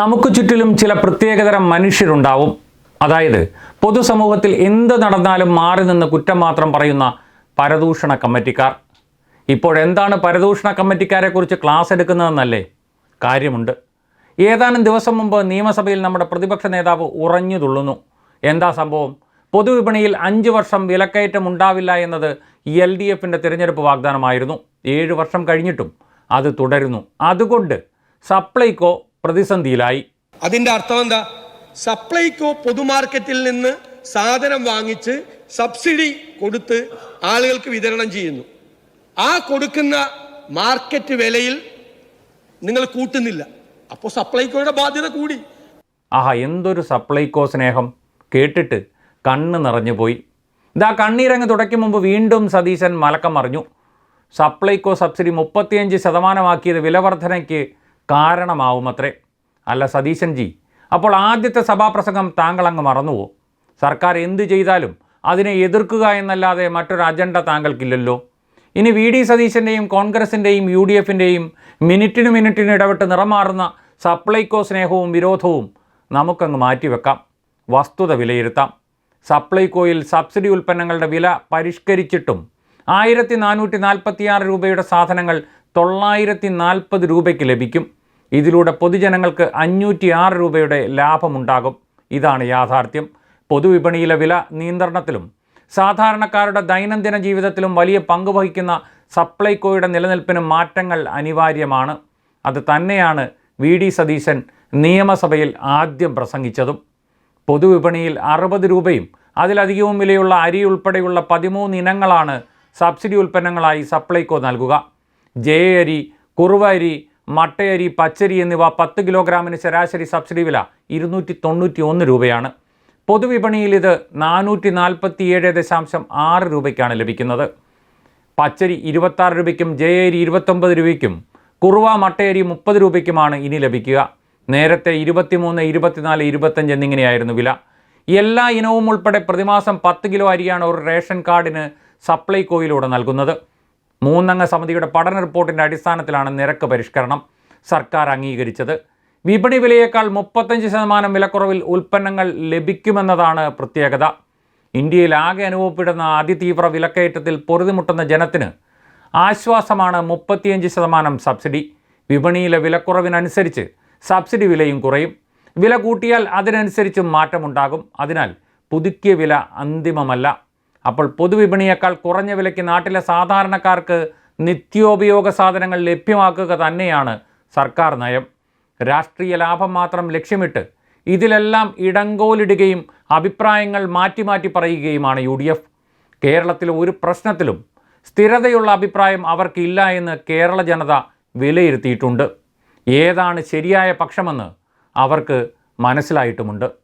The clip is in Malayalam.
നമുക്ക് ചുറ്റിലും ചില പ്രത്യേകതരം മനുഷ്യരുണ്ടാവും. അതായത് പൊതുസമൂഹത്തിൽ എന്ത് നടന്നാലും മാറി നിന്ന് കുറ്റം മാത്രം പറയുന്ന പരദൂഷണ കമ്മിറ്റിക്കാർ. ഇപ്പോഴെന്താണ് പരദൂഷണ കമ്മിറ്റിക്കാരെക്കുറിച്ച് ക്ലാസ് എടുക്കുന്നതെന്നല്ലേ? കാര്യമുണ്ട്. ഏതാനും ദിവസം മുമ്പ് നിയമസഭയിൽ നമ്മുടെ പ്രതിപക്ഷ നേതാവ് ഉറഞ്ഞു തുള്ളുന്നു. എന്താ സംഭവം? പൊതുവിപണിയിൽ അഞ്ച് വർഷം വിലക്കയറ്റം ഉണ്ടാവില്ല എന്നത് എൽ ഡി എഫിന്റെ തിരഞ്ഞെടുപ്പ് വാഗ്ദാനമായിരുന്നു. ഏഴ് വർഷം കഴിഞ്ഞിട്ടും അത് തുടരുന്നു. അതുകൊണ്ട് സപ്ലൈകോ പ്രതിസന്ധിയിലായി. അതിന്റെ അർത്ഥം എന്താ? സപ്ലൈകോ പൊതുമാർക്കറ്റിൽ നിന്ന് സാധനം വാങ്ങിച്ച് സബ്സിഡി കൊടുത്ത് ആളുകൾക്ക് വിതരണം ചെയ്യുന്നു. ആ കൊടുക്കുന്ന മാർക്കറ്റ് വിലയിൽ നിങ്ങൾ കൂട്ടുന്നില്ല. അപ്പോൾ സപ്ലൈകോയുടെ ബാധ്യത കൂടി. ആഹാ എന്തൊരു സപ്ലൈകോ സ്നേഹം. കേട്ടിട്ട് കണ്ണ് നിറഞ്ഞു പോയി. ഇതാ കണ്ണീരങ്ങ് തുടയ്ക്കും മുമ്പ് വീണ്ടും സതീശൻ മലക്കം മറിഞ്ഞു സപ്ലൈകോ സബ്സിഡി മുപ്പത്തിയഞ്ച് ശതമാനമാക്കിയത് വിലവർധനയ്ക്ക് കാരണമാവുമത്രേ. അല്ല സതീശൻ ജി അപ്പോൾ ആദ്യത്തെ സഭാപ്രസംഗം താങ്കൾ അങ്ങ് മറന്നുവോ? സർക്കാർ എന്തു ചെയ്താലും അതിനെ എതിർക്കുക എന്നല്ലാതെ മറ്റൊരു അജണ്ട താങ്കൾക്കില്ലല്ലോ. ഇനി വി ഡി സതീശന്റെയും കോൺഗ്രസിന്റെയും യു ഡി എഫിന്റെയും മിനിറ്റിന് മിനിറ്റിന് ഇടപെട്ട് നിറമാറുന്ന സപ്ലൈകോ സ്നേഹവും വിരോധവും നമുക്കങ്ങ് മാറ്റിവെക്കാം. വസ്തുത വിലയിരുത്താം. സപ്ലൈകോയിൽ സബ്സിഡി ഉൽപ്പന്നങ്ങളുടെ വില പരിഷ്കരിച്ചിട്ടും ആയിരത്തി നാനൂറ്റി നാൽപ്പത്തിയാറ് രൂപയുടെ സാധനങ്ങൾ തൊള്ളായിരത്തി നാൽപ്പത് രൂപയ്ക്ക് ലഭിക്കും. ഇതിലൂടെ പൊതുജനങ്ങൾക്ക് അഞ്ഞൂറ്റി ആറ് രൂപയുടെ ലാഭമുണ്ടാകും. ഇതാണ് യാഥാർത്ഥ്യം. പൊതുവിപണിയിലെ വില നിയന്ത്രണത്തിലും സാധാരണക്കാരുടെ ദൈനംദിന ജീവിതത്തിലും വലിയ പങ്ക് വഹിക്കുന്ന സപ്ലൈകോയുടെ നിലനിൽപ്പിന് മാറ്റങ്ങൾ അനിവാര്യമാണ്. അത് തന്നെയാണ് വി ഡി സതീശൻ നിയമസഭയിൽ ആദ്യം പ്രസംഗിച്ചതും. പൊതുവിപണിയിൽ അറുപത് രൂപയും അതിലധികവും വിലയുള്ള അരി ഉൾപ്പെടെയുള്ള പതിമൂന്ന് ഇനങ്ങളാണ് സബ്സിഡി ഉൽപ്പന്നങ്ങളായി സപ്ലൈകോ നൽകുക. ജയ അരി കുറുവ അരി മട്ടയരി പച്ചരി എന്നിവ പത്ത് കിലോഗ്രാമിന് ശരാശരി സബ്സിഡി വില ഇരുന്നൂറ്റി തൊണ്ണൂറ്റി ഒന്ന് രൂപയാണ്. പൊതുവിപണിയിൽ ഇത് നാനൂറ്റി നാൽപ്പത്തി ഏഴ് ദശാംശം ആറ് രൂപയ്ക്കാണ് ലഭിക്കുന്നത്. പച്ചരി ഇരുപത്താറ് രൂപയ്ക്കും ജയരി ഇരുപത്തൊമ്പത് രൂപയ്ക്കും കുറുവ മട്ടയരി മുപ്പത് രൂപയ്ക്കുമാണ് ഇനി ലഭിക്കുക. നേരത്തെ ഇരുപത്തിമൂന്ന് ഇരുപത്തിനാല് ഇരുപത്തഞ്ച് എന്നിങ്ങനെയായിരുന്നു വില. എല്ലാ ഇനവും ഉൾപ്പെടെ പ്രതിമാസം പത്ത് കിലോ അരിയാണ് ഒരു റേഷൻ കാർഡിന് സപ്ലൈകോയിലൂടെ നൽകുന്നത്. മൂന്നംഗ സമിതിയുടെ പഠന റിപ്പോർട്ടിന്റെ അടിസ്ഥാനത്തിലാണ് നിരക്ക് പരിഷ്കരണം. സർക്കാർ അംഗീകരിച്ചത്. വിപണി വിലയേക്കാൾ മുപ്പത്തഞ്ച് ശതമാനം വിലക്കുറവിൽ ഉൽപ്പന്നങ്ങൾ ലഭിക്കുമെന്നതാണ് പ്രത്യേകത. ഇന്ത്യയിൽ ആകെ അനുഭവപ്പെടുന്ന അതിതീവ്ര വിലക്കയറ്റത്തിൽ പൊറുതിമുട്ടുന്ന ജനത്തിന് ആശ്വാസമാണ് മുപ്പത്തിയഞ്ച് ശതമാനം സബ്സിഡി. വിപണിയിലെ വിലക്കുറവിനനുസരിച്ച് സബ്സിഡി വിലയും കുറയും. വില കൂട്ടിയാൽ അതിനനുസരിച്ചും മാറ്റമുണ്ടാകും. അതിനാൽ പുതുക്കിയ വില അന്തിമമല്ല. അപ്പോൾ പൊതുവിപണിയേക്കാൾ കുറഞ്ഞ വിലയ്ക്ക് നാട്ടിലെ സാധാരണക്കാർക്ക് നിത്യോപയോഗ സാധനങ്ങൾ ലഭ്യമാക്കുക തന്നെയാണ് സർക്കാർ നയം. രാഷ്ട്രീയ ലാഭം മാത്രം ലക്ഷ്യമിട്ട് ഇതിലെല്ലാം ഇടങ്കോലിടുകയും അഭിപ്രായങ്ങൾ മാറ്റി മാറ്റി പറയുകയുമാണ് യു ഡി എഫ്. കേരളത്തിലെ ഒരു പ്രശ്നത്തിലും സ്ഥിരതയുള്ള അഭിപ്രായം അവർക്കില്ല എന്ന് കേരള ജനത വിലയിരുത്തിയിട്ടുണ്ട്. ഏതാണ് ശരിയായ പക്ഷമെന്ന് അവർക്ക് മനസ്സിലായിട്ടുമുണ്ട്.